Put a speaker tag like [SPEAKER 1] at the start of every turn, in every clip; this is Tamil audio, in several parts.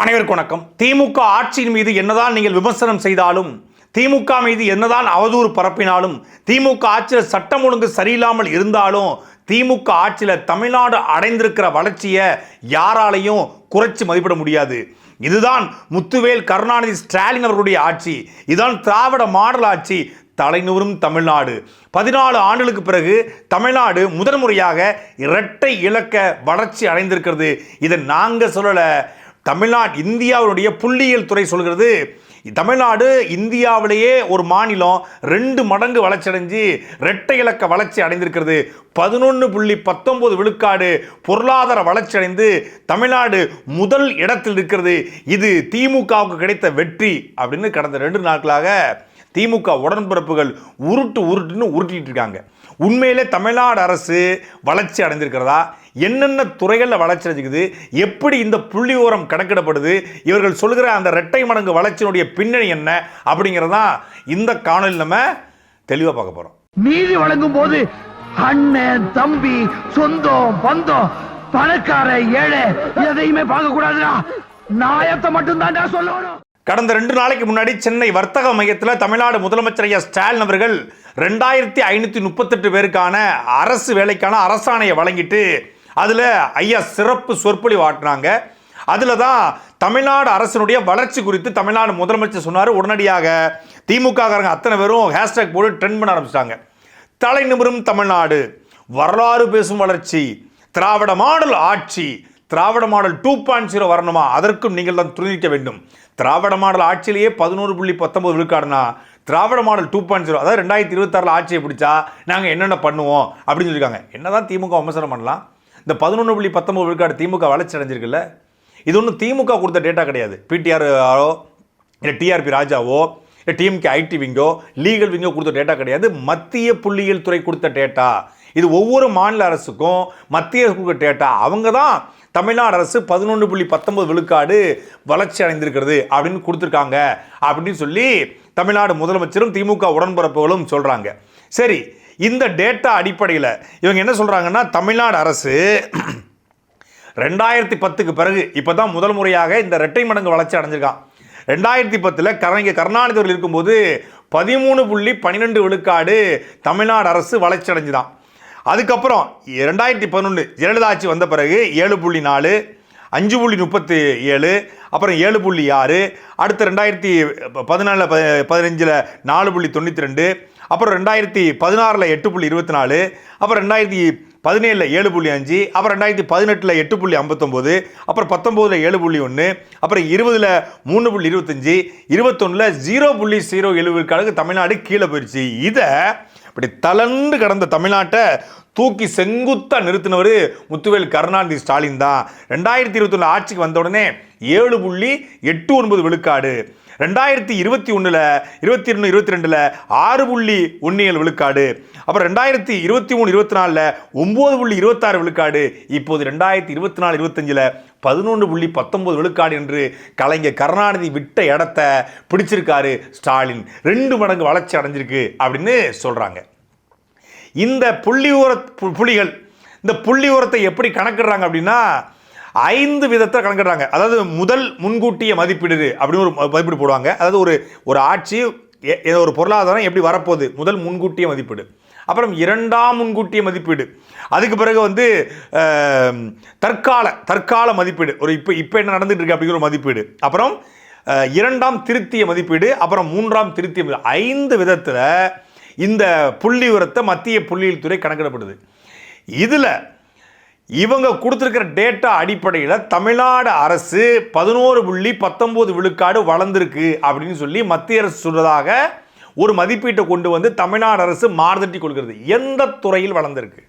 [SPEAKER 1] அனைவருக்கு வணக்கம். திமுக ஆட்சியின் மீது என்னதான் நீங்கள் விமர்சனம் செய்தாலும் திமுக மீது என்னதான் அவதூறு பரப்பினாலும் திமுக ஆட்சியில் சட்டம் ஒழுங்கு சரியில்லாமல் இருந்தாலும் திமுக ஆட்சியில் தமிழ்நாடு அடைந்திருக்கிற வளர்ச்சியை யாராலையும் குறைச்சி மதிப்பிட முடியாது. இதுதான் முத்துவேல் கருணாநிதி ஸ்டாலின் அவர்களுடைய ஆட்சி. இதுதான் திராவிட மாடல் ஆட்சி. தலைநூறும் தமிழ்நாடு. பதினாலு ஆண்டுகளுக்கு பிறகு தமிழ்நாடு முதன் முறையாக இரட்டை இலக்க வளர்ச்சி அடைந்திருக்கிறது. இதை நாங்கள் சொல்லலை. தமிழ்நாடு இந்தியாவுடைய புள்ளியியல் துறை சொல்கிறது. தமிழ்நாடு இந்தியாவிலேயே ஒரு மாநிலம் ரெண்டு மடங்கு வளர்ச்சி அடைஞ்சு இரட்டை இலக்க வளர்ச்சி அடைந்திருக்கிறது. பதினொன்று புள்ளி பத்தொன்பது விழுக்காடு பொருளாதார வளர்ச்சி அடைந்து தமிழ்நாடு முதல் இடத்தில் இருக்கிறது இது திமுகவுக்கு கிடைத்த வெற்றி அப்படின்னு கடந்த ரெண்டு நாட்களாக திமுக உடன்பிறப்புகள் உருட்டு உருட்டுன்னு உருட்டிட்டு இருக்காங்க. உண்மையிலே தமிழ்நாடு அரசு வளர்ச்சி அடைந்திருக்கிறதா? என்னென்ன துறைகளில் வளர்ச்சி அடைஞ்சிக்குது எப்படி இந்த புள்ளி ஓரம் கணக்கிடப்படுது? இவர்கள் சொல்கிற அந்த இரட்டை மடங்கு வளர்ச்சியினுடைய பின்னணி என்ன? அப்படிங்கிறதான் இந்த காணொலி நம்ம தெளிவாக பார்க்க போகிறோம்
[SPEAKER 2] நீதி வழங்கும் போது அண்ணன் தம்பி சொந்தம் பந்தம் பணக்கார ஏழை எதையுமே பார்க்க கூடாதுடா நாயத்தை மட்டும் தான் சொல்லணும்.
[SPEAKER 1] கடந்த ரெண்டு நாளைக்கு முன்னாடி சென்னை வர்த்தக மையத்தில் தமிழ்நாடு முதலமைச்சர் ஐயா ஸ்டாலின் அவர்கள் ரெண்டாயிரத்தி ஐநூற்றி முப்பத்தெட்டு பேருக்கான அரசு வேலைக்கான அரசாணையை வழங்கிட்டு அதில் ஐயா சிறப்பு சொற்பொழிவு ஆட்டினாங்க அதில் தான் தமிழ்நாடு அரசினுடைய வளர்ச்சி குறித்து தமிழ்நாடு முதலமைச்சர் சொன்னார். உடனடியாக திமுககாரங்க அத்தனை பேரும் ஹேஷ்டேக் போட்டு ட்ரெண்ட் பண்ண ஆரம்பிச்சிட்டாங்க. தலை நிமிரும் தமிழ்நாடு வரலாறு பேசும் வளர்ச்சி திராவிட மாடல் ஆட்சி Dravida model two point zero வரணுமா? அதற்கும் நீங்கள் தான் துணிக்க வேண்டும். திராவிட மாடல் ஆட்சியிலேயே பதினோரு புள்ளி பத்தொம்பது விழுக்காடுனா Dravida model two point zero அதாவது ரெண்டாயிரத்தி இருபத்தாறில் ஆட்சியை பிடிச்சா நாங்கள் என்னென்ன பண்ணுவோம் அப்படின்னு சொல்லியிருக்காங்க. என்னதான் திமுக விமர்சனம் பண்ணலாம். இந்த பதினொன்று புள்ளி பத்தொம்பது விழுக்காடு திமுக வளர்ச்சி அடைஞ்சிருக்குல்ல. இது ஒன்றும் திமுக கொடுத்த டேட்டா கிடையாது. பிடிஆரோ இல்லை டிஆர்பி ராஜாவோ இல்லை டிஎம்கே ஐடி விங்கோ லீகல் விங்கோ கொடுத்த டேட்டா கிடையாது. மத்திய புள்ளியியல் துறை கொடுத்த டேட்டா இது ஒவ்வொரு மாநில அரசுக்கும் மத்திய அரசு கொடுத்த டேட்டா அவங்க தான் தமிழ்நாடு அரசு பதினொன்று புள்ளி பத்தொன்பது விழுக்காடு வளர்ச்சி அடைந்திருக்கிறது அப்படின்னு கொடுத்துருக்காங்க அப்படின்னு சொல்லி தமிழ்நாடு முதலமைச்சரும் திமுக உடன்பரப்புகளும் சொல்கிறாங்க சரி இந்த டேட்டா அடிப்படையில் இவங்க என்ன சொல்கிறாங்கன்னா தமிழ்நாடு அரசு ரெண்டாயிரத்தி பத்துக்கு பிறகு இப்போ தான் முதல் முறையாக இந்த ரெட்டை மடங்கு வளர்ச்சி அடைஞ்சிருக்கான் ரெண்டாயிரத்தி பத்தில் கலைஞர் கருணாநிதி அவர்கள் இருக்கும்போது பதிமூணு புள்ளி பன்னிரெண்டு விழுக்காடு தமிழ்நாடு அரசு வளர்ச்சி அடைஞ்சுதான். அதுக்கப்புறம் ரெண்டாயிரத்தி பதினொன்று ஜெயலலிதா ஆட்சி வந்த பிறகு ஏழு புள்ளி நாலு அஞ்சு புள்ளி முப்பத்தி ஏழு அப்புறம் ஏழு புள்ளி ஆறு அடுத்து ரெண்டாயிரத்தி பதினாலில் பதினஞ்சில் நாலு புள்ளி தொண்ணூற்றி ரெண்டு அப்புறம் ரெண்டாயிரத்தி பதினாறில் எட்டு புள்ளி இருபத்தி நாலு அப்புறம் ரெண்டாயிரத்தி பதினேழில் ஏழு புள்ளி அஞ்சு அப்புறம் ரெண்டாயிரத்தி பதினெட்டில் எட்டு புள்ளி ஐம்பத்தொம்போது அப்புறம் பத்தொம்போதில் ஏழு புள்ளி ஒன்று அப்புறம் இருபதில் மூணு புள்ளி இருபத்தஞ்சி இருபத்தொன்னில் ஜீரோ புள்ளி ஜீரோ ஏழு விழுக்காடுக்கு தமிழ்நாடு கீழே போயிடுச்சு இதை இப்படி தளர்ந்து கடந்த தமிழ்நாட்டை தூக்கி செங்குத்தாக நிறுத்தினவர் முத்துவேல் கருணாநிதி ஸ்டாலின் தான். ரெண்டாயிரத்தி இருபத்தொன்று ஆட்சிக்கு வந்த உடனே ஏழு புள்ளி எட்டு ஒன்பது விழுக்காடு. ரெண்டாயிரத்தி இருபத்தி ஒன்றில் இருபத்தி ஒன்று இருபத்தி ரெண்டில் ஆறு புள்ளி ஒன்று ஏழு விழுக்காடு. அப்புறம் ரெண்டாயிரத்தி இருபத்தி மூணு இருபத்தி நாலில் ஒம்பது புள்ளி இருபத்தாறு விழுக்காடு. இப்போது ரெண்டாயிரத்தி இருபத்தி நாலு இருபத்தஞ்சில் பதினொன்று புள்ளி பத்தொன்பது விழுக்காடு என்று கலைஞர் கருணாநிதி விட்ட இடத்த பிடிச்சிருக்காரு ஸ்டாலின். ரெண்டு மடங்கு வளர்ச்சி அடைஞ்சிருக்கு அப்படின்னு சொல்கிறாங்க இந்த புள்ளி உர பு- புலிகள் இந்த புள்ளி உரத்தை எப்படி கணக்கிடுறாங்க அப்படின்னா ஐந்து விதத்தை கணக்கிடுறாங்க. அதாவது முதல் முன்கூட்டிய மதிப்பீடு அப்படின்னு ஒரு ம- மதிப்பீடு போடுவாங்க. அதாவது ஒரு ஒரு ஆட்சி எ- ஒரு பொருளாதாரம் எப்படி வரப்போகுது? முதல் முன்கூட்டிய மதிப்பீடு. அப்புறம் இரண்டாம் முன்கூட்டிய மதிப்பீடு. அதுக்கு பிறகு வந்து தற்கால தற்கால மதிப்பீடு. ஒரு இப்போ இப்போ என்ன நடந்துகிட்டு இருக்கு அப்படிங்கிற ஒரு மதிப்பீடு. அப்புறம் இரண்டாம் திருத்திய மதிப்பீடு அப்புறம் மூன்றாம் திருத்திய ஐந்து விதத்தில் இந்த புள்ளி உரத்தை மத்திய புள்ளியியல் துறை கணக்கிடப்படுது. இதில் இவங்க கொடுத்துருக்கிற டேட்டா அடிப்படையில் தமிழ்நாடு அரசு பதினோரு புள்ளி பத்தொம்போது விழுக்காடு வளர்ந்துருக்கு அப்படின்னு சொல்லி மத்திய அரசு சொல்கிறதாக ஒரு மதிப்பீட்டை கொண்டு வந்து தமிழ்நாடு அரசு மாறுதட்டி கொள்கிறது எந்த துறையில் வளர்ந்துருக்கு?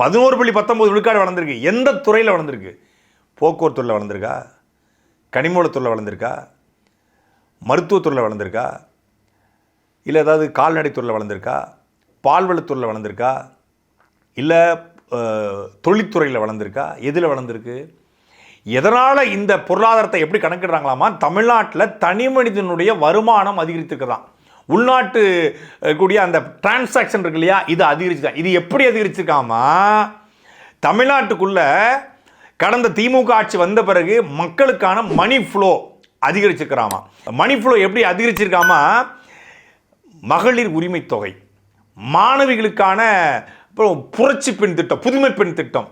[SPEAKER 1] பதினோரு புள்ளி பத்தொம்போது விழுக்காடு வளர்ந்துருக்கு. எந்த துறையில் வளர்ந்துருக்கு? போக்குவரத்துறையில் வளர்ந்துருக்கா? கனிமூலத்துறையில் வளர்ந்துருக்கா? மருத்துவத்துறையில் வளர்ந்துருக்கா? இல்லை ஏதாவது கால்நடைத்துறையில் வளர்ந்துருக்கா? பால்வளத்துறையில் வளர்ந்துருக்கா? இல்லை தொழில்துறையில் வளர்ந்துருக்கா? எதில் வளர்ந்துருக்கு? எதனால் இந்த பொருளாதாரத்தை எப்படி கணக்கிடுறாங்களாமா? தமிழ்நாட்டில் தனி மனிதனுடைய வருமானம் அதிகரித்துக்கிறான் உள்நாட்டு கூடிய அந்த டிரான்சாக்ஷன் இருக்கு இல்லையா இது அதிகரிச்சுதான். இது எப்படி அதிகரிச்சிருக்காமா தமிழ்நாட்டுக்குள்ள கடந்த திமுக ஆட்சி வந்த பிறகு மக்களுக்கான மணி ஃப்ளோ அதிகரிச்சிருக்கிறாமா? மணி ஃப்ளோ எப்படி அதிகரிச்சிருக்காமா மகளிர் உரிமை தொகை மாணவிகளுக்கான அப்புறம் புரட்சி பெண் திட்டம் புதுமை பெண் திட்டம்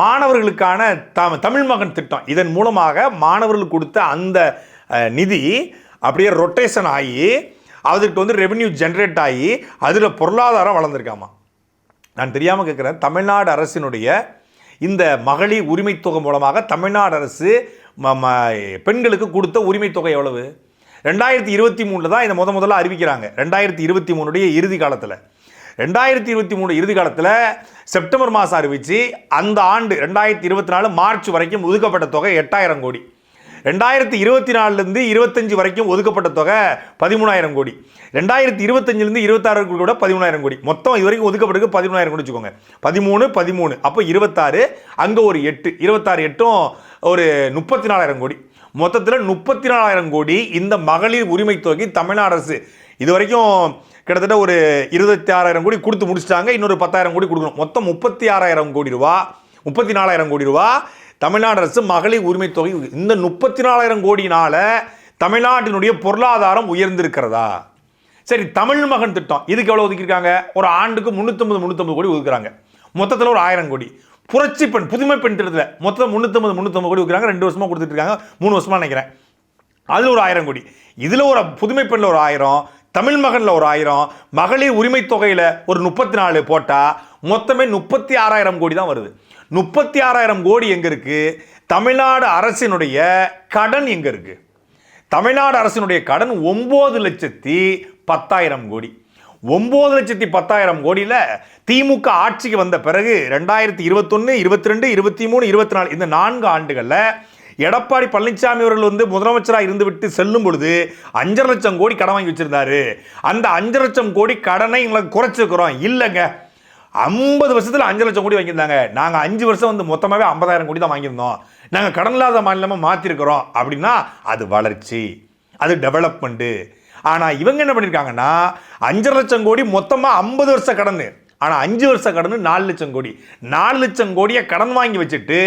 [SPEAKER 1] மாணவர்களுக்கான த தமிழ் மகன் திட்டம். இதன் மூலமாக மாணவர்களுக்கு கொடுத்த அந்த நிதி அப்படியே ரொட்டேஷன் ஆகி அதுக்கு வந்து ரெவென்யூ ஜென்ரேட் ஆகி அதில் பொருளாதாரம் வளர்ந்துருக்காமா? நான் தெரியாமல் கேட்குறேன் தமிழ்நாடு அரசினுடைய இந்த மகளிர் உரிமைத்தொகை தொகை மூலமாக தமிழ்நாடு அரசு ம- ம- பெண்களுக்கு கொடுத்த உரிமைத்தொகை எவ்வளவு? ரெண்டாயிரத்தி இருபத்தி மூணில் தான் இதை முத முதல்ல அறிவிக்கிறாங்க. ரெண்டாயிரத்தி இருபத்தி மூணுடைய இறுதி காலத்தில். ரெண்டாயிரத்தி இருபத்தி மூணு இறுதி காலத்தில் செப்டம்பர் மாதம் அறிவித்து அந்த ஆண்டு ரெண்டாயிரத்தி இருபத்தி நாலு மார்ச் வரைக்கும் ஒதுக்கப்பட்ட தொகை எட்டாயிரம் கோடி. ரெண்டாயிரத்தி இருபத்தி நாலுலேருந்து இருபத்தஞ்சு வரைக்கும் ஒதுக்கப்பட்ட தொகை பதிமூணாயிரம் கோடி. ரெண்டாயிரத்தி இருபத்தஞ்சிலேருந்து இருபத்தாறு கூட பதிமூணாயிரம் கோடி. மொத்தம் இது வரைக்கும் ஒதுக்கப்பட்டது பதிமூணாயிரம் கோடி வச்சுக்கோங்க. பதிமூணு பதிமூணு. அப்போ இருபத்தாறு அங்கே ஒரு எட்டு. இருபத்தாறு எட்டும் ஒரு முப்பத்தி நாலாயிரம் கோடி. மொத்தத்தில் முப்பத்தி நாலாயிரம் கோடி இந்த மகளிர் உரிமை தொகை தமிழ்நாடு அரசு இது வரைக்கும் கிட்டத்தட்ட ஒரு இருபத்தி ஆறாயிரம் கோடி கொடுத்து முடிச்சிட்டாங்க. இன்னொரு பத்தாயிரம் கோடி கொடுக்கணும். மொத்தம் முப்பத்தி ஆறாயிரம் கோடி ரூபா. முப்பத்தி நாலாயிரம் கோடி ரூபா. தமிழ்நாடு அரசு மகளிர் உரிமை தொகை இந்த முப்பத்தி நாலாயிரம் கோடினால தமிழ்நாட்டினுடைய பொருளாதாரம் உயர்ந்திருக்கிறதா? சரி தமிழ் மகன் திட்டம். இதுக்கு எவ்வளோ ஒதுக்கியிருக்காங்க? ஒரு ஆண்டுக்கு முந்நூற்றம்பது முந்நூற்றம்பது கோடி ஒதுக்குறாங்க. மொத்தத்தில் ஒரு ஆயிரம் கோடி. புரட்சி பெண் புதுமை பெண் திட்டத்தில் மொத்தம் முந்நூற்றம்பது முந்நூற்றம்பது கோடி ஒதுக்குறாங்க. ரெண்டு வருஷமாக கொடுத்துட்டு இருக்காங்க மூணு வருஷமாக நினைக்கிறேன். அதில் ஒரு ஆயிரம் கோடி. இதில் ஒரு புதுமை பெண்ணில் ஒரு ஆயிரம் தமிழ் மகனில் ஒரு ஆயிரம் மகளிர் உரிமை தொகையில் ஒரு முப்பத்தி நாலு போட்டால் மொத்தமே முப்பத்தி ஆறாயிரம் கோடி தான் வருது. முப்பத்தி ஆறாயிரம் கோடி எங்கே இருக்குது தமிழ்நாடு அரசினுடைய கடன் எங்கே இருக்குது தமிழ்நாடு அரசினுடைய கடன் ஒம்பது லட்சத்தி பத்தாயிரம் கோடி. ஒம்பது லட்சத்தி பத்தாயிரம் கோடியில் திமுக ஆட்சிக்கு வந்த பிறகு ரெண்டாயிரத்தி இருபத்தொன்று இருபத்தி ரெண்டு இருபத்தி மூணு இருபத்தி நாலு இந்த நான்கு ஆண்டுகளில் எடப்பாடி பழனிசாமி அவர்கள் வந்து முதலமைச்சராக இருந்துவிட்டு செல்லும் பொழுது அஞ்சரை லட்சம் கோடி கடன் வாங்கி வச்சிருந்தாரு. அந்த அஞ்சரை லட்சம் கோடி கடனை எங்களுக்கு குறைச்சிருக்கிறோம். இல்லைங்க. ஐம்பது வருஷத்தில் அஞ்சு லட்சம் கோடி வாங்கியிருந்தாங்க. நாங்கள் அஞ்சு வருஷம் வந்து மொத்தமாகவே ஐம்பதாயிரம் கோடி தான் வாங்கியிருந்தோம். நாங்கள் கடன் இல்லாத மாநிலமாக மாற்றிருக்கிறோம் அப்படின்னா அது வளர்ச்சி அது டெவலப்மெண்ட்டு ஆனால் இவங்க என்ன பண்ணியிருக்காங்கன்னா அஞ்சரை லட்சம் கோடி மொத்தமாக ஐம்பது வருஷ கடன். ஆனால் அஞ்சு வருஷ கடன் நாலு லட்சம் கோடி. நாலு லட்சம் கோடியை கடன் வாங்கி வச்சுட்டு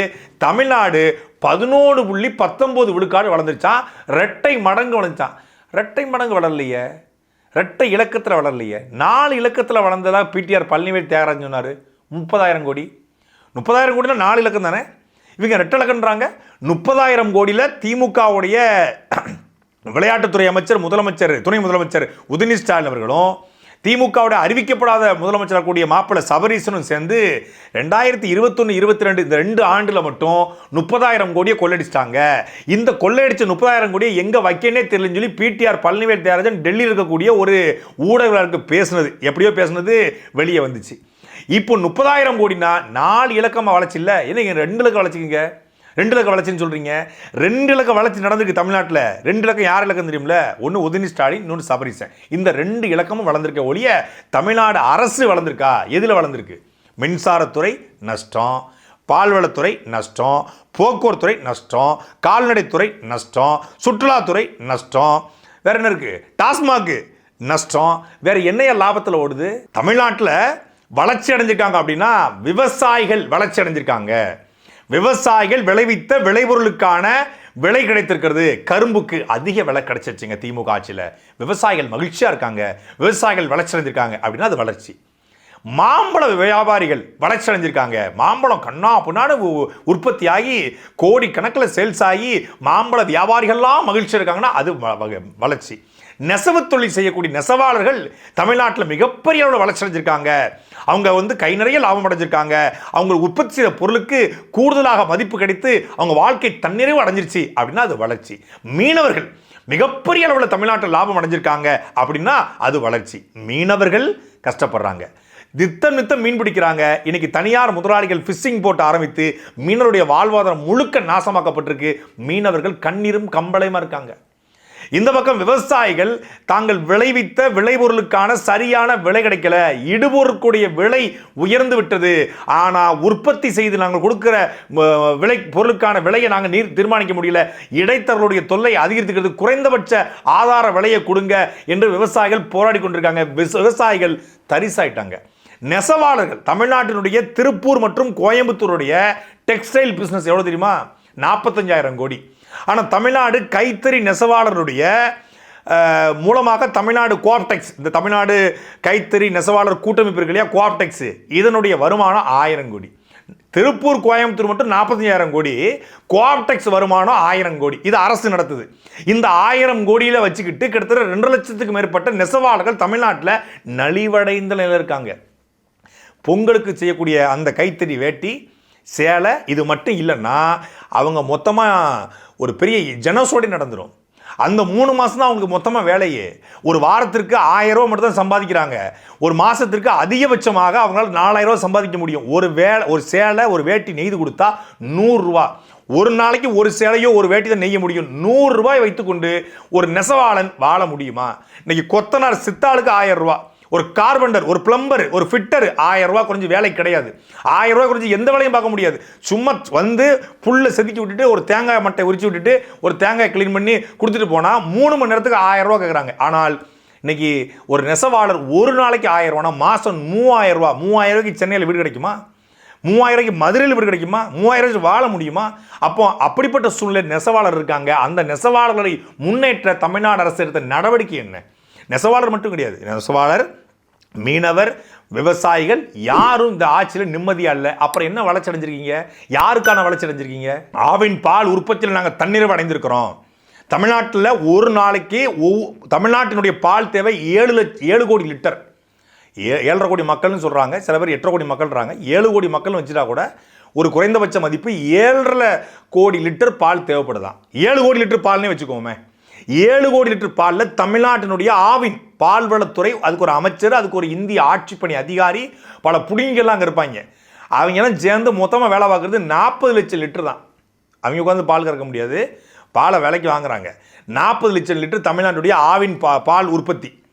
[SPEAKER 1] தமிழ்நாடு பதினோரு புள்ளி பத்தொம்போது விழுக்காடு வளர்ந்துருச்சான் ரெட்டை மடங்கு வளர்ந்துச்சான் ரெட்டை மடங்கு வளரலையே. ரெட்டை இலக்கத்தில் வளரலையே. நாலு இலக்கத்தில் வளர்ந்ததாக பிடிஆர் பழனிவேல் தியாகராஜன் சொன்னார். முப்பதாயிரம் கோடி. முப்பதாயிரம் கோடினா நாலு இலக்கம் தானே? இவங்க ரெட்டை இலக்கன்றாங்க முப்பதாயிரம் கோடியில் திமுகவுடைய விளையாட்டுத்துறை அமைச்சர் முதலமைச்சர் துணை முதலமைச்சர் உதயநிதி ஸ்டாலின் அவர்களும் திமுகவுடைய அறிவிக்கப்படாத முதலமைச்சராக கூடிய மாப்பிள்ளை சபரீசனும் சேர்ந்து ரெண்டாயிரத்தி இருபத்தொன்று இருபத்தி ரெண்டு இந்த ரெண்டு ஆண்டில் மட்டும் முப்பதாயிரம் கோடியை கொள்ளடிச்சிட்டாங்க. இந்த கொள்ளையடிச்ச முப்பதாயிரம் கோடியை எங்கே வைக்கனே தெரியலன்னு சொல்லி பிடிஆர் பழனிவேல் தியாகராஜன் டெல்லியில் இருக்கக்கூடிய ஒரு ஊடகங்களுக்கு பேசுனது. எப்படியோ பேசுனது வெளியே வந்துச்சு. இப்போ முப்பதாயிரம் கோடினா நாலு இலக்கமாக வளர்ச்சி இல்லை என்ன ரெண்டு இலக்கம் வளர்ச்சிக்கிங்க? ரெண்டு இலக்க வளர்ச்சின்னு சொல்கிறீங்க ரெண்டு இலக்க வளர்ச்சி நடந்திருக்கு தமிழ்நாட்டில். ரெண்டு இலக்கம் யார் இலக்கம் தெரியும்ல? ஒன்று உதயநிதி ஸ்டாலின் இன்னொன்று சபரிசன். இந்த ரெண்டு இலக்கமும் வளர்ந்துருக்க ஒழிய தமிழ்நாடு அரசு வளர்ந்துருக்கா? எதில் வளர்ந்துருக்கு? மின்சாரத்துறை நஷ்டம் பால்வளத்துறை நஷ்டம் போக்குவரத்துறை நஷ்டம் கால்நடைத்துறை நஷ்டம் சுற்றுலாத்துறை நஷ்டம். வேற என்ன இருக்கு? டாஸ்மாக் நஷ்டம். வேற என்னைய லாபத்தில் ஓடுது? தமிழ்நாட்டில் வளர்ச்சி அடைஞ்சிருக்காங்க அப்படின்னா விவசாயிகள் வளர்ச்சி அடைஞ்சிருக்காங்க. விவசாயிகள் விளைவித்த விளைபொருளுக்கான விலை கிடைத்திருக்கிறது. கரும்புக்கு அதிக விலை கிடைச்சிருச்சுங்க திமுக ஆட்சியில். விவசாயிகள் மகிழ்ச்சியாக இருக்காங்க. விவசாயிகள் வளர்ச்சி அடைஞ்சிருக்காங்க அப்படின்னா அது வளர்ச்சி. மாம்பழ வியாபாரிகள் வளர்ச்சி அடைஞ்சிருக்காங்க. மாம்பழம் கண்ணா புண்ணாடு உற்பத்தியாகி கோடி கணக்கில் சேல்ஸ் ஆகி மாம்பழ வியாபாரிகள்லாம் மகிழ்ச்சி இருக்காங்கன்னா அது வ- வ- வளர்ச்சி. நெசவு தொழில் செய்யக்கூடிய நெசவாளர்கள் தமிழ்நாட்டில் மிகப்பெரிய அளவில் வளர்ச்சி அடைஞ்சிருக்காங்க. அவங்க வந்து கை நிறைய லாபம் அடைஞ்சிருக்காங்க. அவங்க உற்பத்தி செய்த பொருளுக்கு கூடுதலாக மதிப்பு கிடைத்து அவங்க வாழ்க்கை தன்னிறைவு அடைஞ்சிருச்சு அப்படின்னா அது வளர்ச்சி. மீனவர்கள் மிகப்பெரிய அளவில் தமிழ்நாட்டில் லாபம் அடைஞ்சிருக்காங்க அப்படின்னா அது வளர்ச்சி. மீனவர்கள் கஷ்டப்படுறாங்க. நித்தம் நித்தம் மீன் பிடிக்கிறாங்க. இன்னைக்கு தனியார் முதலாளிகள் ஃபிஷிங் போட்டு ஆரம்பித்து மீனவருடைய வாழ்வாதாரம் முழுக்க நாசமாக்கப்பட்டிருக்கு. மீனவர்கள் கண்ணீரும் கம்பளையுமா இருக்காங்க. இந்த பக்கம் விவசாயிகள் தாங்கள் விளைவித்த விளைபொருளுக்கான சரியான விலை கிடைக்கல. இடுபொருட்களுடைய விலை உயர்ந்து விட்டது. ஆனால் உற்பத்தி செய்து நாங்கள் கொடுக்குற விலை பொருளுக்கான விலையை நாங்கள் நீர் தீர்மானிக்க முடியல. இடைத்தரகளுடைய தொல்லை அதிகரித்துக்கிறது. குறைந்தபட்ச ஆதார விலையை கொடுங்க என்று விவசாயிகள் போராடி கொண்டிருக்காங்க. விவசாயிகள் தரிசாயிட்டாங்க. நெசவாளர்கள் தமிழ்நாட்டினுடைய திருப்பூர் மற்றும் கோயம்புத்தூருடைய டெக்ஸ்டைல் பிஸ்னஸ் எவ்வளோ தெரியுமா? நாற்பத்தஞ்சாயிரம் கோடி. ஆனால் தமிழ்நாடு கைத்தறி நெசவாளருடைய மூலமாக தமிழ்நாடு கோஆப்டெக்ஸ் இந்த தமிழ்நாடு கைத்தறி நெசவாளர் கூட்டமைப்பு இருக்கு இல்லையா கோஆப்டெக்ஸ் இதனுடைய வருமானம் ஆயிரம் கோடி. திருப்பூர் கோயம்புத்தூர் மட்டும் நாற்பத்தஞ்சாயிரம் கோடி கோஆப்டெக்ஸ் வருமானம் ஆயிரம் கோடி. இது அரசு நடத்துது. இந்த ஆயிரம் கோடியில் வச்சுக்கிட்டு கிட்டத்தட்ட ரெண்டு லட்சத்துக்கு மேற்பட்ட நெசவாளர்கள் தமிழ்நாட்டில் நலிவடைந்த நிலையில் இருக்காங்க. பொங்கலுக்கு செய்யக்கூடிய அந்த கைத்தறி வேட்டி சேலை இது மட்டும் இல்லைன்னா அவங்க மொத்தமாக ஒரு பெரிய ஜனசோடி நடந்துடும் அந்த மூணு மாதம் தான் அவங்களுக்கு மொத்தமாக வேலையே. ஒரு வாரத்திற்கு ஆயிரம் ரூபா மட்டும் தான் சம்பாதிக்கிறாங்க. ஒரு மாதத்திற்கு அதிகபட்சமாக அவங்களால நாலாயிரம் ரூபா சம்பாதிக்க முடியும். ஒரு வேலை ஒரு சேலை ஒரு வேட்டி நெய்து கொடுத்தா நூறுரூவா ஒரு நாளைக்கு ஒரு சேலையோ ஒரு வேட்டி தான் நெய்ய முடியும். நூறுரூவாய் வைத்துக்கொண்டு ஒரு நெசவாளன் வாழ முடியுமா? இன்றைக்கி கொத்தனார் சித்தாளுக்கு ஆயிரம் ரூபா. ஒரு கார்பெண்டர் ஒரு பிளம்பர் ஒரு ஃபிட்டர் ஆயிரம் ரூபா குறைஞ்சு வேலை கிடையாது. ஆயிரம் ரூபா குறைஞ்சி எந்த வேலையும் பார்க்க முடியாது. சும்மா வந்து புல்லை செதுக்கி விட்டுட்டு ஒரு தேங்காய் மட்டை உரிச்சு விட்டுட்டு ஒரு தேங்காய் க்ளீன் பண்ணி கொடுத்துட்டு போனால் மூணு மணி நேரத்துக்கு ஆயிரம் ரூபா கேட்குறாங்க ஆனால் இன்னைக்கு ஒரு நெசவாளர் ஒரு நாளைக்கு ஆயிரம் ரூபானா மாதம் மூவாயிரம் ரூபா மூவாயிரம் ரூபாய்க்கு சென்னையில் வீடு கிடைக்குமா? மூவாயிரம் ரூபாய்க்கு மதுரையில் வீடு கிடைக்குமா? மூவாயிரம் ரூபாய்க்கு வாழ முடியுமா? அப்போ அப்படிப்பட்ட சூழ்நிலை நெசவாளர் இருக்காங்க. அந்த நெசவாளர்களை முன்னேற்ற தமிழ்நாடு அரசு எடுத்த நடவடிக்கை என்ன? நெசவாளர் மட்டும் கிடையாது. நெசவாளர் மீனவர் விவசாயிகள் யாரும் இந்த ஆட்சியில் நிம்மதியா இல்லை. அப்புறம் என்ன வளர்ச்சி அடைஞ்சிருக்கீங்க? யாருக்கான வளர்ச்சி அடைஞ்சிருக்கீங்க? ஆவின் பால் உற்பத்தியில் நாங்கள் தண்ணீரை அடைந்திருக்கிறோம். தமிழ்நாட்டில் ஒரு நாளைக்கு ஒவ்வொ- தமிழ்நாட்டினுடைய பால் தேவை ஏழு லட்ச ஏழு கோடி லிட்டர். ஏ ஏழரை கோடி மக்கள்னு சொல்கிறாங்க சில பேர் எட்டரை கோடி மக்கள்ன்றாங்க. ஏழு கோடி மக்கள் வச்சுட்டா கூட ஒரு குறைந்தபட்ச மதிப்பு ஏழரை கோடி லிட்டர் பால் தேவைப்படுதான். ஏழு கோடி லிட்டர் பால்னே வச்சுக்கோமே. ஏழு கோடி லிட்டர் பாலில் தமிழ்நாட்டினுடைய ஆவின் பால்வளத்துறை அதுக்கு ஒரு அமைச்சர் அதுக்கு ஒரு இந்திய ஆட்சிப்பணி அதிகாரி பல புடிங்கெல்லாம் அங்கே இருப்பாங்க. அவங்கெல்லாம் சேர்ந்து மொத்தமாக வேலை பார்க்குறது நாற்பது லட்சம் லிட்டர் தான். அவங்க உட்காந்து பால் கறக்க முடியாது. பாலை விலைக்கு வாங்குறாங்க. நாற்பது லட்சம் லிட்டர் தமிழ்நாட்டுடைய ஆவின் பா பால் உற்பத்தி.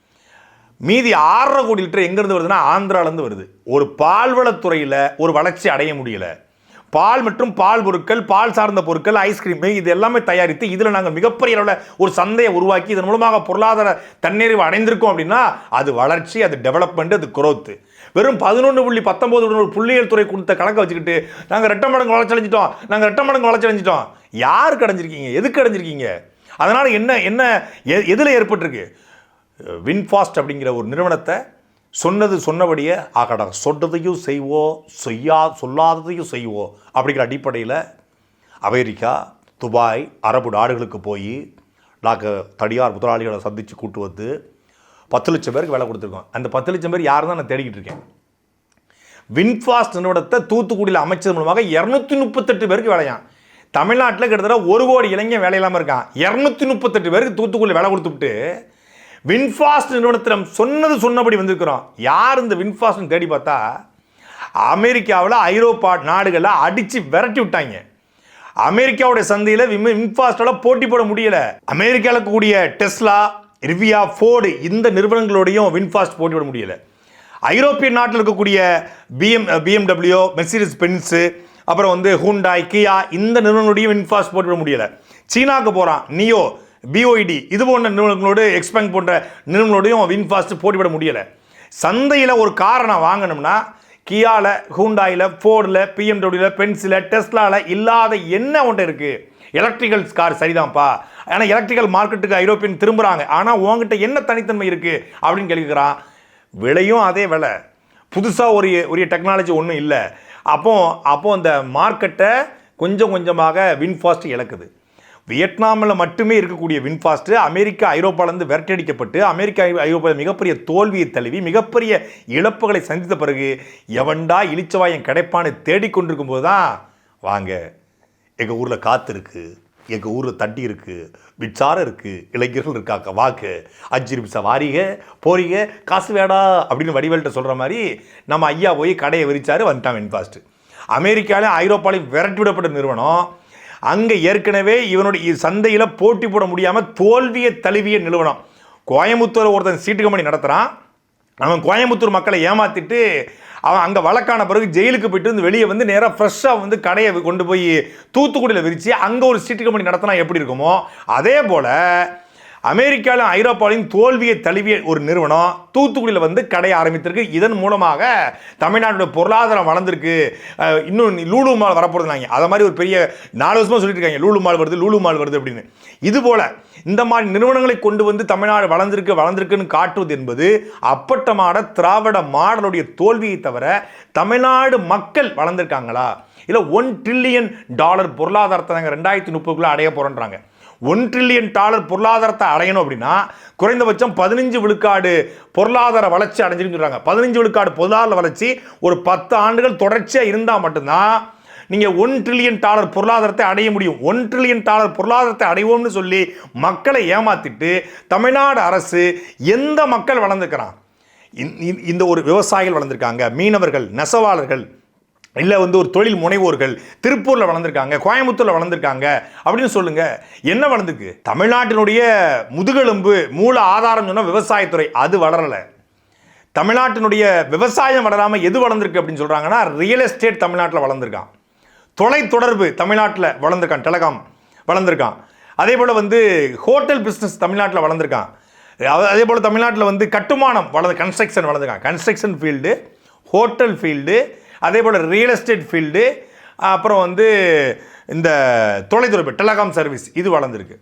[SPEAKER 1] மீதி ஆறரை கோடி லிட்டர் எங்கேருந்து வருதுன்னா ஆந்திராலேருந்து வருது. ஒரு பால்வளத்துறையில் ஒரு வளர்ச்சி அடைய முடியலை. பால் மற்றும் பால் பொருட்கள் பால் சார்ந்த பொருட்கள் ஐஸ்கிரீம் இது எல்லாமே தயாரித்து இதில் நாங்கள் மிகப்பெரிய அளவில் ஒரு சந்தையை உருவாக்கி இதன் மூலமாக பொருளாதார தன்னிறைவு அடைந்திருக்கோம் அப்படின்னா அது வளர்ச்சி அது டெவலப்மெண்ட் அது குரோத்து வெறும் பதினொன்று புள்ளி பத்தொம்போது ஒரு புள்ளியியல் துறை கொடுத்த கணக்கை வச்சுக்கிட்டு நாங்கள் ரெட்ட மடங்கு வளர்ச்சி அடைஞ்சிட்டோம் நாங்கள் ரெட்ட மடங்கு வளர்ச்சி அடைஞ்சிட்டோம். யாருக்கு அடைஞ்சிருக்கீங்க? எதுக்கு அடைஞ்சிருக்கீங்க? அதனால் என்ன என்ன எ- எதில் ஏற்பட்டிருக்கு? வின்ஃபாஸ்ட் அப்படிங்கிற ஒரு நிறுவனத்தை சொன்னது சொன்னபடியே ஆகடா சொன்னதையும் செய்வோம் செய்யா சொல்லாததையும் செய்வோம் அப்படிங்கிற அடிப்படையில் அமெரிக்கா துபாய் அரபு நாடுகளுக்கு போய் நாங்கள் தனியார் முதலாளிகளை சந்தித்து கூட்டு வந்து பத்து லட்சம் பேருக்கு வேலை கொடுத்துருக்கோம். அந்த பத்து லட்சம் பேர் யார் தான் நான் தேடிக்கிட்டு இருக்கேன். வின்ஃபாஸ்ட் நிறுவனத்தை தூத்துக்குடியில் அமைச்சது மூலமாக இரநூத்தி முப்பத்தெட்டு பேருக்கு வேலையாம். தமிழ்நாட்டில் கிட்டத்தட்ட ஒரு கோடி இளைஞன் வேலை இல்லாமல் இருக்கான். இரநூத்தி முப்பத்தெட்டு பேருக்கு தூத்துக்குடியில் வேலை கொடுத்துட்டு வின்ஃபாஸ்ட் நிறுவனத்திடம் சொன்னது சொன்னபடி வந்திருக்கிறோம். யார் இந்த வின்ஃபாஸ்ட்னு தேடி பார்த்தா அமெரிக்காவில் ஐரோப்பா நாடுகளில் அடித்து விரட்டி விட்டாங்க. அமெரிக்காவுடைய சந்தையில் வின்ஃபாஸ்டால் போட்டி போட முடியல. அமெரிக்காவில் இருக்கக்கூடிய டெஸ்லா ரிவியா ஃபோர்டு இந்த நிறுவனங்களோடையும் வின்ஃபாஸ்ட் போட்டி போட முடியல. ஐரோப்பிய நாட்டில் இருக்கக்கூடிய பிஎம் பிஎம்டபிள்யூ மெர்சிடிஸ் பென்ஸு அப்புறம் வந்து ஹூண்டாய் கியா இந்த நிறுவனங்களுடைய வின்ஃபாஸ்ட் போட்டி போட முடியல. சீனாவுக்கு போகிறான் நியோ பிஓஇடி இது போன்ற நிறுவனங்களோடு எக்ஸ்பேங்க் போன்ற நிறுவனங்களோடையும் வின்ஃபாஸ்ட் போட்டிவிட முடியலை. சந்தையில் ஒரு காரை நான் வாங்கணும்னா கியாவில் ஹூண்டாயில் ஃபோர்டில் பிஎம்டபிள்யூவில் பென்சில் டெஸ்லாவில் இல்லாத என்ன ஒன்று இருக்குது எலக்ட்ரிக்கல் கார் சரிதான்ப்பா. ஆனால் எலக்ட்ரிக்கல் மார்க்கெட்டுக்கு ஐரோப்பியன் திரும்புகிறாங்க ஆனால் உங்ககிட்ட என்ன தனித்தன்மை இருக்குது அப்படின்னு கேட்குறான் விலையும் அதே விலை. புதுசாக ஒரு ஒரு டெக்னாலஜி ஒன்றும் இல்லை. அப்போ அப்போது அந்த மார்க்கெட்டை கொஞ்சம் கொஞ்சமாக வின்ஃபாஸ்ட் இழக்குது. வியட்நாமில் மட்டுமே இருக்கக்கூடிய வின்ஃபாஸ்ட் அமெரிக்கா ஐரோப்பாலேருந்து விரட்டடிக்கப்பட்டு அமெரிக்கா ஐரோப்பா ஐரோப்பாவில் மிகப்பெரிய தோல்வியை தழுவி மிகப்பெரிய இழப்புகளை சந்தித்த பிறகு எவன்டா இழிச்சவாயம் கிடைப்பான்னு தேடிக்கொண்டிருக்கும் போது தான் வாங்க எங்கள் ஊரில் காற்று இருக்குது எங்கள் ஊரில் தட்டி இருக்குது மிச்சாரம் இருக்குது இளைஞர்கள் இருக்காங்க வாக்கு அஞ்சு நிமிஷம் வாரிக போறீங்க காசு வேடா அப்படின்னு வடிவேல்கிட்ட சொல்கிற மாதிரி நம்ம ஐயா போய் கடையை விரிச்சாரு வந்துட்டான் வின்ஃபாஸ்ட்டு அமெரிக்காலையும் ஐரோப்பாலையும் விரட்டி விடப்பட்ட நிறுவனம் அங்கே ஏற்கனவே இவனுடைய சந்தையில் போட்டி போட முடியாமல் தோல்வியை தழுவிய நிறுவனம். கோயம்புத்தூர் ஒருத்தன் சீட்டு கம்பெனி நடத்துகிறான் அவன் கோயம்புத்தூர் மக்களை ஏமாத்திட்டு அவன் அங்கே வழக்கான பிறகு ஜெயிலுக்கு போயிட்டு வந்து வெளியே வந்து நேராக ஃப்ரெஷ்ஷாக வந்து கடையை கொண்டு போய் தூத்துக்குடியில் விரித்து அங்கே ஒரு சீட்டு கம்பெனி நடத்தினா எப்படி இருக்குமோ? அதே போல் அமெரிக்காவிலும் ஐரோப்பாவிலும் தோல்வியை தழுவிய ஒரு நிறுவனம் தூத்துக்குடியில் வந்து கடை ஆரம்பித்திருக்கு. இதன் மூலமாக தமிழ்நாட்டுடைய பொருளாதாரம் வளர்ந்துருக்கு. இன்னும் லூலு மால் வரப்போகிறதுனாங்க அதை மாதிரி ஒரு பெரிய நாலு வருஷமாக சொல்லிட்டு இருக்காங்க. லூலு மால் வருது லூலு மால் வருது அப்படின்னு. இதுபோல் இந்த மாதிரி நிறுவனங்களை கொண்டு வந்து தமிழ்நாடு வளர்ந்திருக்கு வளர்ந்திருக்குன்னு காட்டுவது என்பது அப்பட்டமான திராவிட மாடலுடைய தோல்வியை தவிர தமிழ்நாடு மக்கள் வளர்ந்திருக்காங்களா? இல்லை ஒன் ட்ரில்லியன் டாலர் பொருளாதாரத்தை நாங்கள் ரெண்டாயிரத்தி முப்பதுக்குள்ளே அடைய போகிறோன்றாங்க ஒன் ட்ரில்லியன் டாலர் பொருளாதாரத்தை அடையணும் அப்படின்னா குறைந்தபட்சம் பதினஞ்சு விழுக்காடு பொருளாதார வளர்ச்சி அடைஞ்சிருன்னு சொல்கிறாங்க பதினஞ்சு விழுக்காடு பொருளாதார வளர்ச்சி ஒரு பத்து ஆண்டுகள் தொடர்ச்சியாக இருந்தால் மட்டும்தான் நீங்கள் ஒன் ட்ரில்லியன் டாலர் பொருளாதாரத்தை அடைய முடியும். ஒன் ட்ரில்லியன் டாலர் பொருளாதாரத்தை அடைவோம்னு சொல்லி மக்களை ஏமாத்திட்டு தமிழ்நாடு அரசு எந்த மக்கள் வளர்ந்துக்கிறான் இந்த- இந்த- இந்த ஒரு விவசாயிகள் வளர்ந்துருக்காங்க. மீனவர்கள் நெசவாளர்கள் இல்லை வந்து ஒரு தொழில் முனைவோர்கள் திருப்பூரில் வளர்ந்துருக்காங்க கோயம்புத்தூரில் வளர்ந்துருக்காங்க அப்படின்னு சொல்லுங்கள் என்ன வளர்ந்துருக்கு? தமிழ்நாட்டினுடைய முதுகெலும்பு மூல ஆதாரம் சொன்னால் விவசாயத்துறை அது வளரலை. தமிழ்நாட்டினுடைய விவசாயம் வளராமல் எது வளர்ந்துருக்கு அப்படின்னு சொல்கிறாங்கன்னா ரியல் எஸ்டேட் தமிழ்நாட்டில் வளர்ந்துருக்கான். தொலைத்தொடர்பு தமிழ்நாட்டில் வளர்ந்துருக்கான் டெலகாம் வளர்ந்துருக்கான். அதே போல் வந்து ஹோட்டல் பிஸ்னஸ் தமிழ்நாட்டில் வளர்ந்துருக்கான். அதே போல் தமிழ்நாட்டில் வந்து கட்டுமானம் வளர்ந்து கன்ஸ்ட்ரக்ஷன் வளர்ந்துருக்கான். கன்ஸ்ட்ரக்ஷன் ஃபீல்டு ஹோட்டல் ஃபீல்டு அதே போல் ரியல் எஸ்டேட் ஃபீல்டு அப்புறம் வந்து இந்த தொலைத்தொடர்பு டெலகாம் சர்வீஸ் இது வளர்ந்துருக்கு.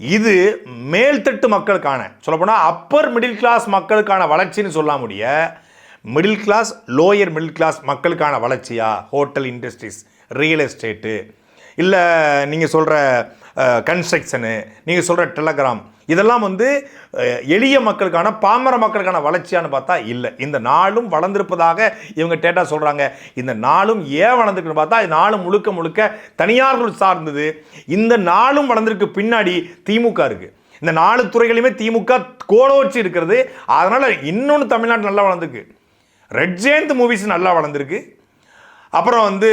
[SPEAKER 1] இது மேல்தட்டு மக்களுக்கான சொல்லப்போனால் அப்பர் மிடில் கிளாஸ் மக்களுக்கான வளர்ச்சின்னு சொல்ல முடிய middle class lower middle class மக்களுக்கான வளர்ச்சியா? ஹோட்டல் இண்டஸ்ட்ரீஸ் ரியல் எஸ்டேட்டு இல்லை நீங்கள் சொல்கிற கன்ஸ்ட்ரக்ஷனு நீங்கள் சொல்கிற டெலகிராம் இதெல்லாம் வந்து எளிய மக்களுக்கான பாமர மக்களுக்கான வளர்ச்சியான்னு பார்த்தா இல்லை. இந்த நாளும் வளர்ந்திருப்பதாக இவங்க டேட்டா சொல்கிறாங்க இந்த நாளும் ஏன் வளர்ந்துருக்குன்னு பார்த்தா இது நாளும் முழுக்க முழுக்க தனியார்கள் சார்ந்தது. இந்த நாளும் வளர்ந்திருக்கு பின்னாடி திமுக இருக்குது இந்த நாலு துறைகளையுமே திமுக கோலோச்சி இருக்கிறது. அதனால் இன்னொன்று தமிழ்நாடு நல்லா வளர்ந்துருக்கு. ரெட் ஜெயந்த் மூவிஸ் நல்லா வளர்ந்துருக்கு. அப்புறம் வந்து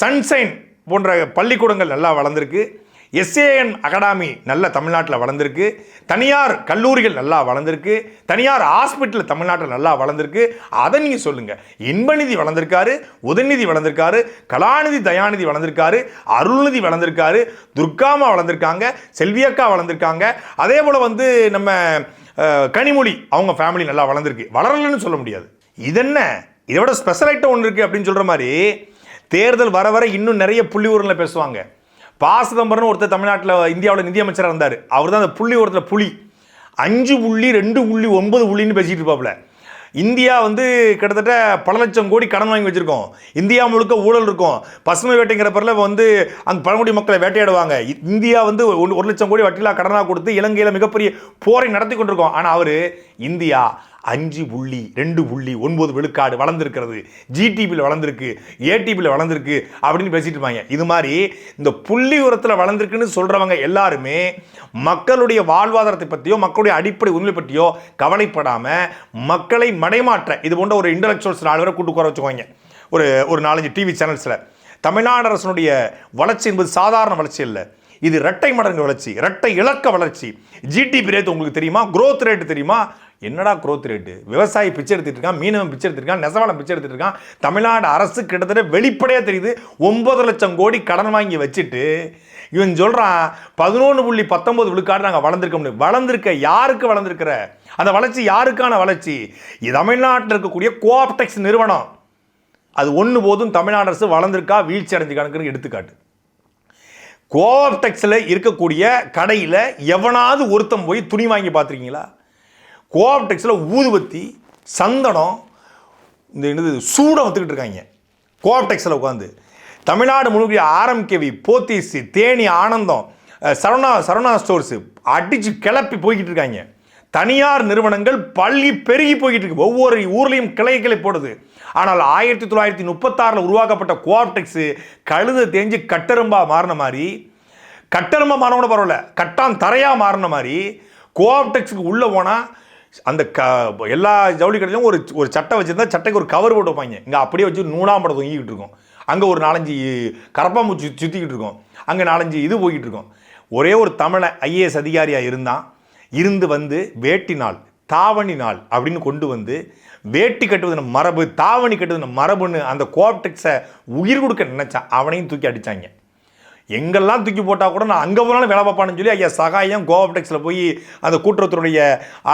[SPEAKER 1] சன்சைன் போன்ற பள்ளிக்கூடங்கள் நல்லா வளர்ந்துருக்கு. எஸ்ஏஎன் அகாடமி நல்ல தமிழ்நாட்டில் வளர்ந்துருக்கு. தனியார் கல்லூரிகள் நல்லா வளர்ந்துருக்கு. தனியார் ஹாஸ்பிட்டல் தமிழ்நாட்டில் நல்லா வளர்ந்துருக்கு. அதை நீங்கள் சொல்லுங்கள் இன்பநிதி வளர்ந்துருக்காரு உதயநிதி வளர்ந்துருக்காரு கலாநிதி தயாநிதி வளர்ந்துருக்காரு அருள்நிதி வளர்ந்துருக்காரு துர்காமா வளர்ந்துருக்காங்க செல்வியக்கா வளர்ந்துருக்காங்க. அதே போல் வந்து நம்ம கனிமொழி அவங்க ஃபேமிலி நல்லா வளர்ந்துருக்கு. வளரலன்னு சொல்ல முடியாது. இதென்ன? இதோட ஸ்பெஷல் ஐட்டம் ஒன்று இருக்குது அப்படின்னு சொல்கிற மாதிரி தேர்தல் வர வர இன்னும் நிறைய புள்ளி ஊரில் பேசுவாங்க. பா சிதம்பரம்னு ஒருத்தர் தமிழ்நாட்டில் இந்தியாவில் நிதியமைச்சராக இருந்தார். அவர் தான் அந்த புள்ளி ஒருத்தர் புலி. அஞ்சு புள்ளி ரெண்டு புள்ளி ஒன்பது புள்ளின்னு பேசிகிட்டு இருப்பாப்புல. இந்தியா வந்து கிட்டத்தட்ட பல லட்சம் கோடி கடன் வாங்கி வச்சுருக்கோம். இந்தியா முழுக்க ஊழல் இருக்கும். பசுமை வேட்டைங்கிற பேரில் வந்து அந்த பழங்குடி மக்களை வேட்டையாடுவாங்க. இந்தியா வந்து ஒரு ஒரு லட்சம் கோடி வட்டிலா கடனாக கொடுத்து இலங்கையில் மிகப்பெரிய போரை நடத்தி கொண்டிருக்கோம். ஆனால் அவர் இந்தியா அஞ்சு புள்ளி ரெண்டு புள்ளி ஒன்பது விழுக்காடு வளர்ந்துருக்கிறது. ஜிடிபியில் வளர்ந்துருக்கு ஏடிபியில் வளர்ந்துருக்கு அப்படின்னு பேசிட்டு இருப்பாங்க. இது மாதிரி இந்த புள்ளி உரத்தில் வளர்ந்துருக்குன்னு சொல்கிறவங்க எல்லாருமே மக்களுடைய வாழ்வாதாரத்தை பற்றியோ மக்களுடைய அடிப்படை உரிமை பற்றியோ கவலைப்படாமல் மக்களை மடைமாற்ற இது போன்ற ஒரு இன்டலெக்சுவல்ஸ் நாலு பேரை கூட்டு குறை வச்சுக்கோங்க. ஒரு ஒரு நாலஞ்சு டிவி சேனல்ஸில் தமிழ்நாடு அரசனுடைய வளர்ச்சி என்பது சாதாரண வளர்ச்சி இல்லை இது இரட்டை மடங்கு வளர்ச்சி இரட்டை இலக்க வளர்ச்சி. ஜிடிபி ரேட் உங்களுக்கு தெரியுமா? குரோத் ரேட் தெரியுமா? என்னடா க்ரோத் ரேட்டு விவசாயி பிச்சை எடுத்துட்டு இருக்கான் மீனவன் பிச்சை எடுத்துருக்கான் நெசவாளன் பிச்சை எடுத்துட்டு இருக்கான். தமிழ்நாடு அரசு கிட்டத்தட்ட வெளிப்படையாக தெரியுது. ஒன்பது லட்சம் கோடி கடன் வாங்கி வச்சுட்டு இவன் சொல்கிறான் பதினொன்று புள்ளி பத்தொன்பது விழுக்காடு நாங்கள் வளர்ந்துருக்க முடியும். வளர்ந்துருக்க யாருக்கு வளர்ந்துருக்கிற? அந்த வளர்ச்சி யாருக்கான வளர்ச்சி? தமிழ்நாட்டில் இருக்கக்கூடிய கோஆப்டெக்ஸ் நிறுவனம். அது ஒன்று போதும் தமிழ்நாடு அரசு வளர்ந்துருக்கா வீழ்ச்சி அடைஞ்சு கணக்குன்னு எடுத்துக்காட்டு கோஆப்டெக்ஸில் இருக்கக்கூடிய கடையில் எவனாவது ஒருத்தன் போய் துணி வாங்கி பார்த்துருக்கீங்களா? கோஆப்டெக்ஸில் ஊதுபத்தி சந்தனம் இந்த என்னது சூடம் வந்துக்கிட்டு இருக்காங்க. கோஆப்டெக்ஸில் உட்காந்து தமிழ்நாடு முழுக்க ஆர்எம்கேவி போத்தீஸ் தேனி ஆனந்தம் சரவணா சரவணா ஸ்டோர்ஸு அடித்து கிளப்பி போய்கிட்டு இருக்காங்க. தனியார் நிறுவனங்கள் பள்ளி பெருகி போய்கிட்டு இருக்கு. ஒவ்வொரு ஊர்லேயும் கிளை கிளை போடுது. ஆனால் ஆயிரத்தி தொள்ளாயிரத்தி முப்பத்தாறில் உருவாக்கப்பட்ட கோஆப்டெக்ஸு கழுத தேஞ்சு கட்டெரும்பா மாறின மாதிரி கட்டெரும்பா மாறின பரவாயில்ல கட்டான் தரையாக மாறின மாதிரி கோஆப்டெக்ஸுக்கு உள்ளே போனால் அந்த க எல்லா ஜவுளி கடையிலும் ஒரு ஒரு சட்டை வச்சுருந்தா சட்டைக்கு ஒரு கவர் போட்டு வைப்பாங்க. இங்கே அப்படியே வச்சு நூலாம்படம் தொங்கிக்கிட்டு இருக்கும். அங்கே ஒரு நாலஞ்சு கரப்பாம்பூச்சி சுற்றிக்கிட்டு இருக்கும். அங்கே நாலஞ்சு இது போய்கிட்டு இருக்கும். ஒரே ஒரு தமிழை ஐஏஎஸ் அதிகாரியாக இருந்தான் இருந்து வந்து வேட்டி நாள் தாவணி நாள் அப்படின்னு கொண்டு வந்து வேட்டி கட்டுவது மரபு தாவணி கட்டுவது மரபுன்னு அந்த கோஆப்டெக்ஸை உயிர் கொடுக்க நினச்சான் அவனையும் தூக்கி அடிச்சாங்க. எங்கெல்லாம் தூக்கி போட்டால் கூட நான் அங்கே போனாலும் வேலை பார்ப்பான்னு சொல்லி ஐயா சகாயம் கோஆப்டெக்ஸில் போய் அந்த கூட்டுறவுத்துடைய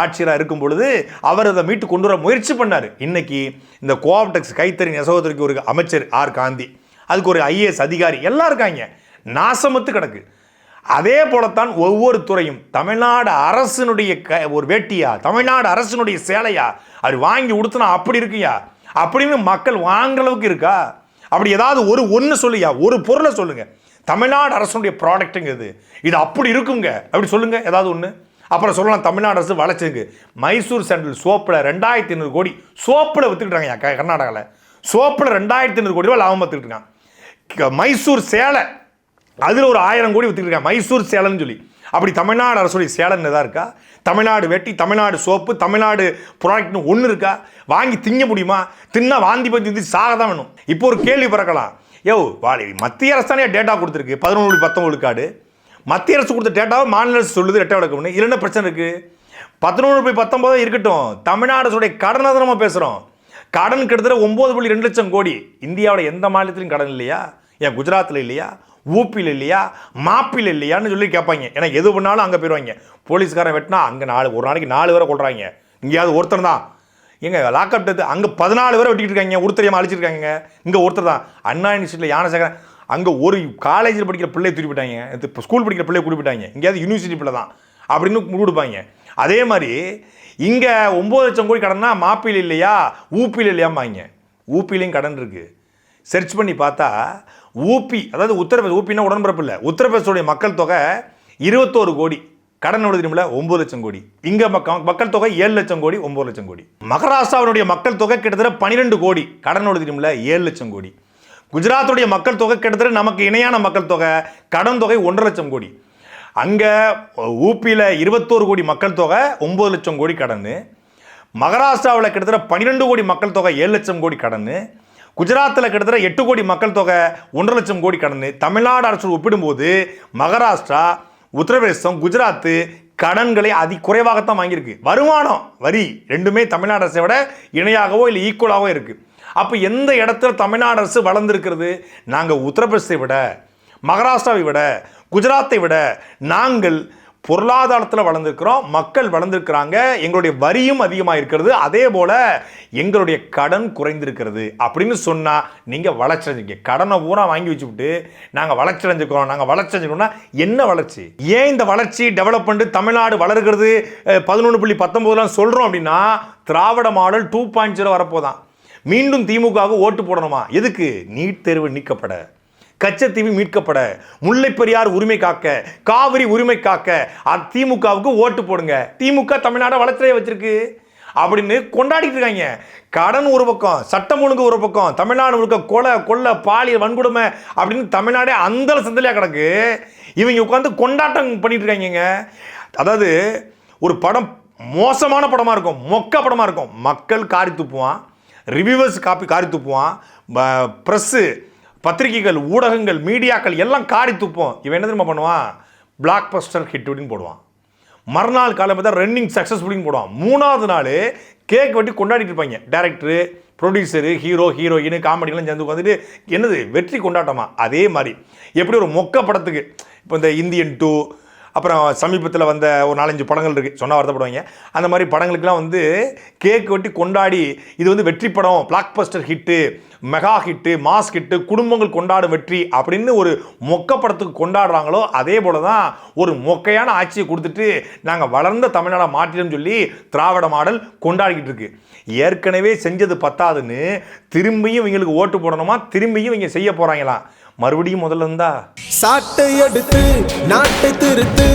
[SPEAKER 1] ஆட்சியராக இருக்கும் பொழுது அவர் அதை மீட்டு கொண்டு வர முயற்சி பண்ணார். இன்றைக்கி இந்த கோஆப்டெக்ஸ் கைத்தறி நெசவுத்துறைக்கு ஒரு அமைச்சர் ஆர் காந்தி. அதுக்கு ஒரு ஐஏஎஸ் அதிகாரி எல்லாம் இருக்காங்க. நாசமத்து கிடக்கு. அதே போலத்தான் ஒவ்வொரு துறையும் தமிழ்நாடு அரசினுடைய க ஒரு வேட்டியா தமிழ்நாடு அரசினுடைய சேலையா அது வாங்கி உடுத்தினா அப்படி இருக்குயா? அப்படின்னு மக்கள் வாங்குற அளவுக்கு இருக்கா? அப்படி ஏதாவது ஒரு ஒன்று சொல்லுயா? ஒரு பொருளை சொல்லுங்கள் தமிழ்நாடு அரசுடைய ப்ராடக்ட்டுங்க இது இது அப்படி இருக்குங்க. அப்படி சொல்லுங்க ஏதாவது ஒன்று அப்புறம் சொல்லலாம் தமிழ்நாடு அரசு வளர்ச்சிருக்கு மைசூர் சென்ட்ரல் சோப்பில் ரெண்டாயிரத்தி ஐநூறு கோடி சோப்பில் விற்றுக்கிட்டாங்க கர்நாடகாவில் சோப்பில் ரெண்டாயிரத்தி ஐநூறு கோடி ரூபா லாபம் பார்த்துக்கிட்டு மைசூர் சேலை அதில் ஒரு ஆயிரம் கோடி வித்துக்கிட்டு மைசூர் சேலைன்னு சொல்லி. அப்படி தமிழ்நாடு அரசுடைய சேலன் எதா இருக்கா? தமிழ்நாடு வெட்டி தமிழ்நாடு சோப்பு தமிழ்நாடு ப்ராடக்ட்னு ஒன்று இருக்கா? வாங்கி திங்க முடியுமா? தின்னா வாந்தி பஞ்சு சாக தான் வேணும். இப்போ ஒரு கேள்வி பிறக்கலாம். யோ வாலி மத்திய அரசு தானே டேட்டா கொடுத்துருக்கு பதினொன்று பத்தொம்பது கார்டு மத்திய அரசு கொடுத்த டேட்டாவை மாநில அரசு சொல்லுது ரெட்டை விளக்கம்னு இதில் என்ன பிரச்சனை இருக்குது பதினொன்று போய் பத்தொன்பது இருக்கட்டும். தமிழ்நாடு அரசுடைய கடனை தான் நம்ம பேசுகிறோம் கடன் கிட்டத்தட்ட ஒம்பது புள்ளி ரெண்டு லட்சம் கோடி. இந்தியாவோட எந்த மாநிலத்திலும் கடன் இல்லையா? ஏன் குஜராத்தில் இல்லையா? ஊப்பியில் இல்லையா? மாப்பில் இல்லையான்னு சொல்லி கேட்பாங்க. ஏன்னா எது பண்ணாலும் அங்கே போயிடுவாங்க போலீஸ்காரன் வெட்டினா அங்கே நாலு ஒரு நாளைக்கு நாலு பேரை கொள்றாங்க இங்கேயாவது ஒருத்தர் தான். எங்க லாக்அப் டெத்து அங்கே பதினாலு பேரை வெட்டிக்கிட்டு இருக்காங்க. ஒருத்தரையும் அழிச்சிருக்காங்க. இங்கே ஒருத்தர் தான். அண்ணா யூனிவர்சிட்டியில் யானசேகரன் அங்கே ஒரு காலேஜில் படிக்கிற பிள்ளையை தூக்கி போயிட்டாங்க ஸ்கூல் படிக்கிற பிள்ளையை கூட்டி எங்கேயாவது யூனிவர்சிட்டி பிள்ளை தான். அப்படின்னு கொடுப்பாங்க. அதே மாதிரி இங்கே ஒம்பது லட்சம் கோடி கடன்னா மாப்பியில் இல்லையா? ஊப்பியில் இல்லையாம்பாங்க. ஊப்பிலையும் கடன் இருக்குது சர்ச் பண்ணி பார்த்தா ஊபி அதாவது உத்தரப்பிரதேச ஊப்பின்னா உடன்பிறப்பு இல்லை. உத்தரப்பிரதேசோடைய மக்கள் தொகை இருபத்தோரு கோடி. கடன் எவ்வளவு தெரியுமில்ல? ஒன்பது லட்சம் கோடி. இங்க மக்க- மக்கள் தொகை ஏழு லட்சம் கோடி ஒன்பது லட்சம் கோடி. மகாராஷ்டிராவினுடைய மக்கள் தொகை கிட்டத்தட்ட பன்னிரெண்டு கோடி. கடன் எவ்வளவு ஏழு லட்சம் கோடி. குஜராத்துடைய மக்கள் தொகை கிட்டத்தட்ட நமக்கு இணையான மக்கள் தொகை கடன் தொகை ஒன்றரை லட்சம் கோடி. அங்கே ஊபியில் இருபத்தோரு கோடி மக்கள் தொகை ஒம்பது லட்சம் கோடி கடன். மகாராஷ்டிராவில் கிட்டத்தட்ட பன்னிரெண்டு கோடி மக்கள் தொகை ஏழு லட்சம் கோடி கடன். குஜராத்தில் கிட்டத்தட்ட எட்டு கோடி மக்கள் தொகை ஒன்றரை லட்சம் கோடி கடன். தமிழ்நாடு அரசு ஒப்பிடும்போது மகாராஷ்டிரா உத்தரப்பிரதேசம் குஜராத்து கடன்களை அதி குறைவாகத்தான் வாங்கியிருக்கு. வருமானம் வரி ரெண்டுமே தமிழ்நாடு அரசை விட இணையாகவோ இல்லை ஈக்குவலாகவோ இருக்குது அப்போ எந்த இடத்துல தமிழ்நாடு அரசு வளர்ந்துருக்கிறது? நாங்கள் உத்தரப்பிரதேசத்தை விட மகாராஷ்டிராவை விட குஜராத்தை விட நாங்கள் பொருளாதாரத்தில் வளர்ந்துருக்கிறோம் மக்கள் வளர்ந்துருக்கிறாங்க எங்களுடைய வரியும் அதிகமாக இருக்கிறது அதே போல் எங்களுடைய கடன் குறைந்திருக்கிறது அப்படின்னு சொன்னால் நீங்கள் வளர்ச்சிங்க கடனை பூரா வாங்கி வச்சுவிட்டு நாங்கள் வளர்ச்சியடைஞ்சிருக்கிறோம் நாங்கள் வளர்ச்சியடைஞ்சிருக்கோம்னா என்ன வளர்ச்சி? ஏன் இந்த வளர்ச்சி டெவலப்மெண்ட் தமிழ்நாடு வளர்கிறது? பதினொன்று புள்ளி பத்தொம்போதுலாம் சொல்கிறோம் அப்படின்னா Dravida model two point zero வரப்போதான். மீண்டும் திமுகவுக்கு ஓட்டு போடணுமா? எதுக்கு? நீட் தேர்வு நீக்கப்பட. கச்சத்தீவு மீட்கப்பட முல்லை பெரியார் உரிமை காக்க காவிரி உரிமை காக்க அ- திமுகவுக்கு ஓட்டு போடுங்க. திமுக தமிழ்நாடை வளர்ச்சியை வச்சிருக்கு. அப்படின்னு கொண்டாடிட்டு இருக்காங்க. கடன் ஒரு பக்கம் சட்டம் ஒழுங்கு ஒரு பக்கம் தமிழ்நாடு முழுக்க கொலை கொள்ளை பாலியல் வன்கொடுமை அப்படின்னு தமிழ்நாடே அந்த சந்தலையாக கிடக்கு. இவங்க உட்காந்து கொண்டாட்டம் பண்ணிட்டு இருக்காங்க அதாவது ஒரு படம் மோசமான படமாக இருக்கும் மொக்க படமாக இருக்கும். மக்கள் காரி துப்புவான் ரிவ்யூவர்ஸ் காப்பி காரி துப்புவான் ப்ரெஸ்ஸு பத்திரிகைகள் ஊடகங்கள் மீடியாக்கள் எல்லாம் காரி துப்போம். இவன் என்ன தெரியுமா பண்ணுவான்? பிளாக் பஸ்டர் ஹிட் அப்படின்னு போடுவான். மறுநாள் காலம் பார்த்தா ரன்னிங் சக்ஸஸ்ஃபுல்லின்னு போடுவான். மூணாவது நாள் கேக் வெட்டி கொண்டாடிட்டு இருப்பாங்க. டேரக்டரு ப்ரொடியூசரு ஹீரோ ஹீரோயின் காமெடிலாம் சேர்ந்து உட்காந்துட்டு என்னது? வெற்றி கொண்டாட்டமா? அதே மாதிரி. எப்படி ஒரு மொக்க படத்துக்கு இப்போ இந்த இந்தியன் டூ அப்புறம் சமீபத்தில் வந்த ஒரு நாலஞ்சு படங்கள் இருக்குது சொன்னால் வருத்தப்படுவாங்க. அந்த மாதிரி படங்களுக்கெல்லாம் வந்து கேக் வெட்டி கொண்டாடி இது வந்து வெற்றி படம் blockbuster hit mega hit mass hit குடும்பங்கள் கொண்டாடும் வெற்றி அப்படின்னு ஒரு மொக்க படத்துக்கு கொண்டாடுறாங்களோ அதே போல தான் ஒரு மொக்கையான ஆட்சியை கொடுத்துட்டு நாங்கள் வளர்ந்த தமிழ்நாடை மாற்றிடும் சொல்லி திராவிட மாடல் கொண்டாடிக்கிட்டு இருக்கு. ஏற்கனவே செஞ்சது பத்தாதுன்னு திரும்பியும் இவங்களுக்கு ஓட்டு போடணுமா? திரும்பியும் இவங்க செய்ய போகிறாங்களாம் மறுபடியும் முதல்ல இருந்தா?
[SPEAKER 3] சாட்டை எடுத்து நாட்டை திருத்து.